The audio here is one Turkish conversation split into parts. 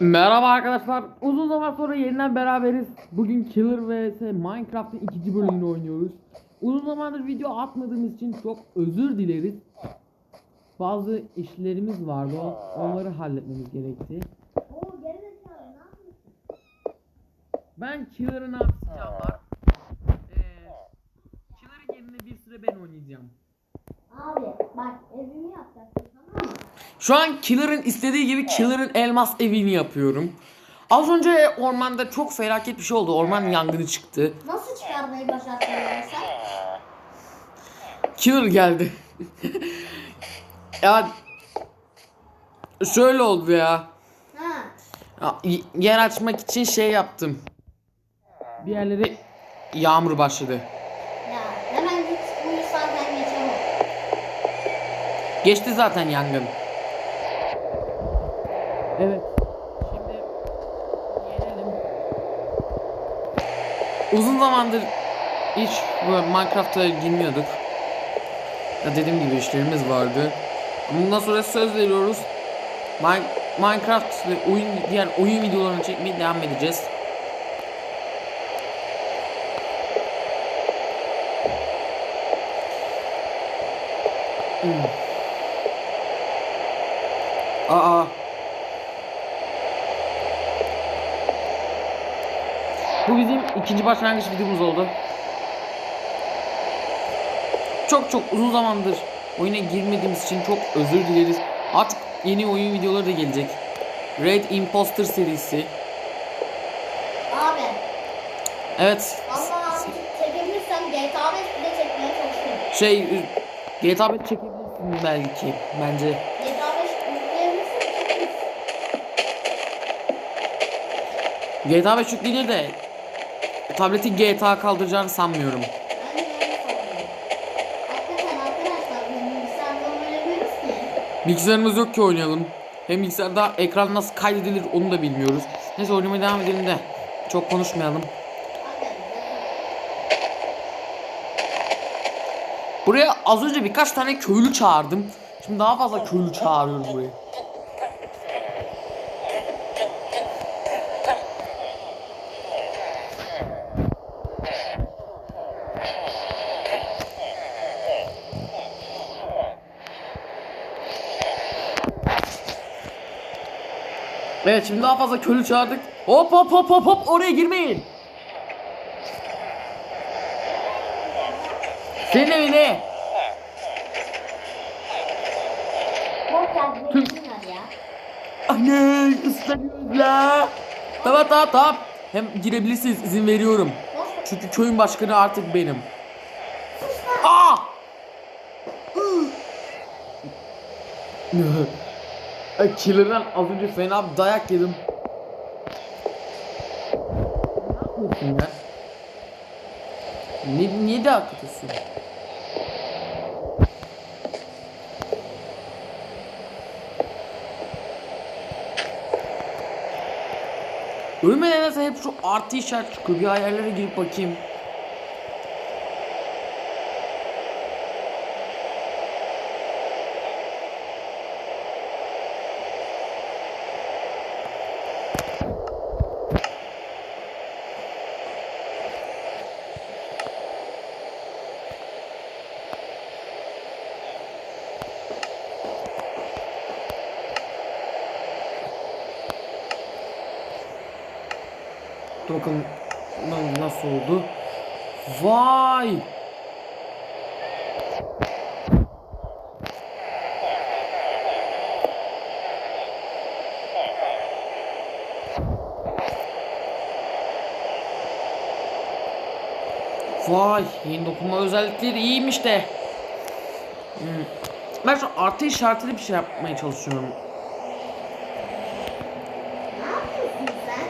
Merhaba arkadaşlar. Uzun zaman sonra yeniden beraberiz. Bugün Killer vs Minecraft'ın ikinci bölümünü oynuyoruz. Uzun zamandır video atmadığımız için çok özür dileriz. Bazı işlerimiz vardı. Onları halletmemiz gerekti. Oo geri zekalı ne yapıyorsun? Ben Killer'ı ne yapacağım var? Ee, Killer'ın yerine bir süre ben oynayacağım. Abi bak evimi yapacaksın? Şu an Killer'ın istediği gibi Killer'ın elmas evini yapıyorum. Az önce ormanda çok felaket bir şey oldu. Orman yangını çıktı. Nasıl çıkarmayı başardın sen? Killer geldi. ya şöyle oldu ya. Ha. Ya, Yer açmak için şey yaptım. Bir yerlere yağmur başladı. Ya hemen git bu geçemem. Geçti zaten yangın. Evet. Şimdi yenelim. Uzun zamandır hiç böyle Minecraft'a girmiyorduk. Ya dediğim gibi işlerimiz vardı. Bundan sonra söz veriyoruz. Min- Minecraft ve oyun diğer oyun videolarını çekmeye devam edeceğiz. Hmm. Aa. Bu bizim ikinci başlangıç videomuz oldu. Çok çok uzun zamandır oyuna girmediğimiz için çok özür dileriz. Artık yeni oyun videoları da gelecek. Red Imposter serisi. Abi Evet. ama çekebilirsem GTA 5 bile çekmeye çalışıyorum. Şey GTA 5 çekebilirsin belki bence. GTA 5 yükleyebilirsem çekeriz. GTA 5 yüklenir de tableti GTA kaldıracağını sanmıyorum. Bilgisayarımız yok ki oynayalım. Hem bilgisayarda ekran nasıl kaydedilir onu da bilmiyoruz. Neyse oynamaya devam edelim de. Çok konuşmayalım. Buraya az önce birkaç tane köylü çağırdım. Şimdi daha fazla köylü çağırıyoruz buraya. Evet şimdi daha fazla köylü çağırdık. Hop hop hop hop hop oraya girmeyin. Senin evine. Anne ıslanıyoruz la. Tamam tamam tamam. Hem girebilirsiniz izin veriyorum. Çünkü köyün başkanı artık benim. Aa! Ay, Killer'dan az önce fena bir dayak yedim. Ne yapıyorsun ya? Ne, niye dayak atıyorsun? Ölmeden hep şu artı işaret çıkıyor. Bir ayarlara girip bakayım. Na- nasıl oldu. Vay! Vay yeni dokunma özellikleri iyiymiş de. Hmm. Ben şu artı işaretli bir şey yapmaya çalışıyorum. Ne yapıyorsun sen?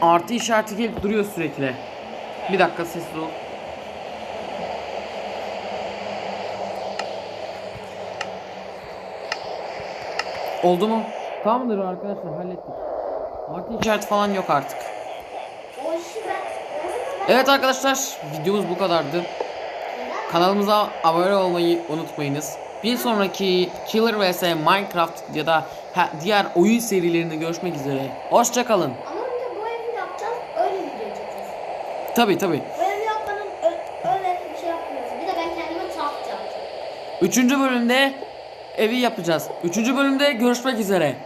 Artı işareti gelip duruyor sürekli. Bir dakika sessiz ol. Oldu mu? Tamamdır arkadaşlar hallettik. Artı işareti falan yok artık. Evet arkadaşlar videomuz bu kadardı. Kanalımıza abone olmayı unutmayınız. Bir sonraki Killer vs Minecraft ya da diğer oyun serilerinde görüşmek üzere. Hoşçakalın. Ama önce bu evi yapacağız. Öyle video çekeceğiz. Tabi tabi. Evi yapmanın öyle bir şey yapmıyoruz. Bir de ben kendime taht yapacağım. Üçüncü bölümde evi yapacağız. Üçüncü bölümde görüşmek üzere.